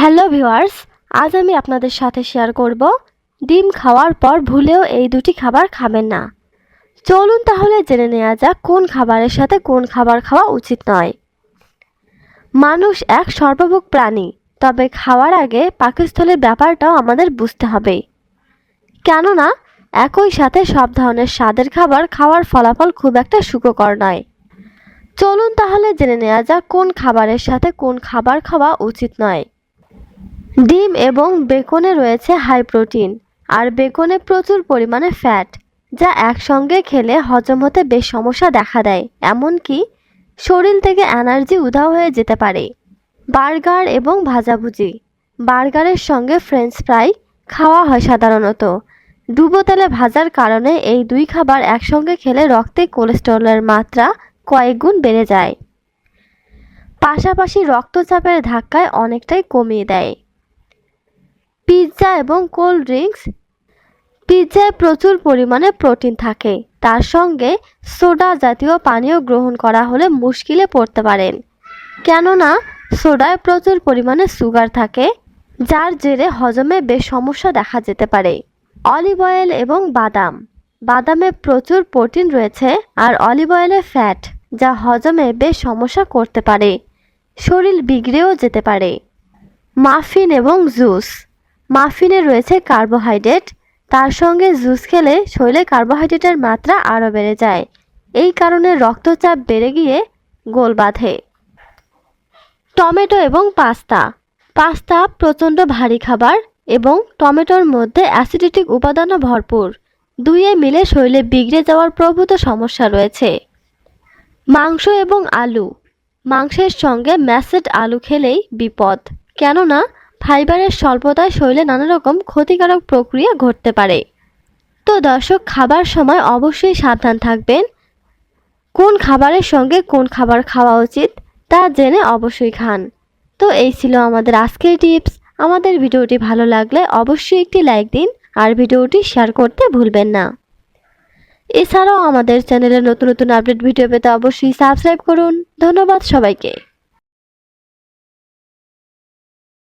Hello viewers, আজ আমি আপনাদের সাথে শেয়ার করব, ডিম খাওয়ার পর ভুলেও এই দুটি খাবার খাবেন না। চলুন তাহলে জেনে নেওয়া যাক কোন খাবারের সাথে কোন খাবার খাওয়া উচিত নয়। মানুষ এক সর্বভোগ প্রাণী, তবে খাওয়ার আগে পাকস্থলীর ব্যাপারটাও আমাদের বুঝতে হবে। কেননা, একই সাথে সব ধরনের স্বাদের খাবার খাওয়ার ফলাফল খুব একটা সুখকর নয়। চলুন তাহলে জেনে নেওয়া যাক কোন খাবারের সাথে কোন খাবার খাওয়া উচিত নয়। ডিম এবং বেকনে রয়েছে হাই প্রোটিন আর বেকনে প্রচুর পরিমাণে ফ্যাট যা একসঙ্গে খেলে হজম হতে বেশ সমস্যা দেখা দেয়। এমনকি শরীর থেকে এনার্জি উধাও হয়ে যেতে পারে। বার্গার এবং ভাজাভুজি, বার্গারের সঙ্গে ফ্রেঞ্চ ফ্রাই খাওয়া হয় সাধারণত। ডুবো তেলে ভাজার কারণে এই দুই খাবার একসঙ্গে খেলে রক্তে কোলেস্টেরলের মাত্রা কয়েক গুণ বেড়ে যায়। পাশাপাশি রক্তচাপের ধাক্কায় অনেকটাই কমিয়ে দেয়। পিৎজা এবং কোল্ড ড্রিঙ্কস। পিৎজায় প্রচুর পরিমাণে প্রোটিন থাকে। তার সঙ্গে সোডা জাতীয় পানীয় গ্রহণ করা হলে মুশকিলে পড়তে পারেন। কেননা, সোডায় প্রচুর পরিমাণে সুগার থাকে, যার জেরে হজমে বেশ সমস্যা দেখা যেতে পারে। অলিভ অয়েল এবং বাদাম। বাদামে প্রচুর প্রোটিন রয়েছে আর অলিভ অয়েলে ফ্যাট, যা হজমে বেশ সমস্যা করতে পারে। শরীর বিগড়েও যেতে পারে। মাফিন এবং জুস। মাফিনে রয়েছে কার্বোহাইড্রেট। তার সঙ্গে জুস খেলে শরীরে কার্বোহাইড্রেটের মাত্রা আরও বেড়ে যায়। এই কারণে রক্তচাপ বেড়ে গিয়ে গোল বাঁধে। টমেটো এবং পাস্তা। পাস্তা প্রচণ্ড ভারী খাবার এবং টমেটোর মধ্যে অ্যাসিডিটিক উপাদানও ভরপুর। দুইয়ে মিলে শরীরে বিগড়ে যাওয়ার প্রভূত সমস্যা রয়েছে। মাংস এবং আলু। মাংসের সঙ্গে ম্যাসেড আলু খেলেই বিপদ। কেননা ফাইবারের স্বল্পতায় শরীরে নানা রকম ক্ষতিকারক প্রক্রিয়া ঘটতে পারে। তো দর্শক, খাবার সময় অবশ্যই সাবধান থাকবেন। কোন খাবারের সঙ্গে কোন খাবার খাওয়া উচিত তা জেনে অবশ্যই খান। তো এই ছিল আমাদের আজকের টিপস। আমাদের ভিডিওটি ভালো লাগলে অবশ্যই একটি লাইক দিন আর ভিডিওটি শেয়ার করতে ভুলবেন না। এছাড়াও আমাদের চ্যানেলে নতুন নতুন আপডেট ভিডিও পেতে অবশ্যই সাবস্ক্রাইব করুন। ধন্যবাদ সবাইকে।